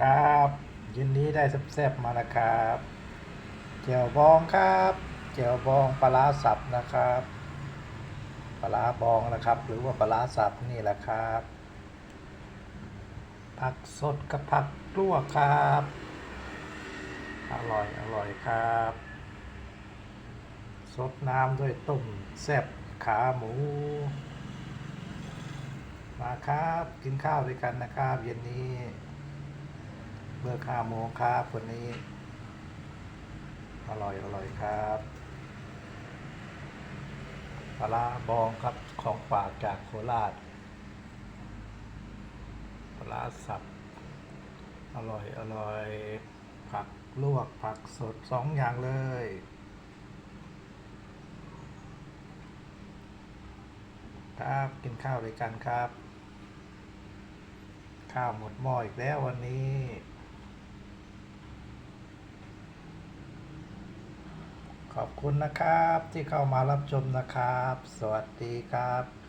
ครับยินดีได้แซ่บๆมานะครับเจียวบองครับเจียวบองปลาร้าสับนะครับปลาร้าบองนะครับ หรือว่าปลาร้าสับนี่แหละครับ ผักสดกับผักลวกครับ อร่อยอร่อยครับสดน้ำด้วยต้มแซ่บขาหมู มาครับ กินข้าวด้วยกันนะครับ เย็นนี้ เบอร์ข้าโมครับวันนี้ อร่อยอร่อยครับปลาบองครับของฝากจากโคราชปลาร้าสับ อร่อยอร่อย ผักลวกผักสดสองอย่างเลยครับกินข้าวด้วยกันครับ ข้าวหมดหม้ออีกแล้ววันนี้ ขอบคุณนะครับที่เข้ามารับชมนะครับ สวัสดีครับ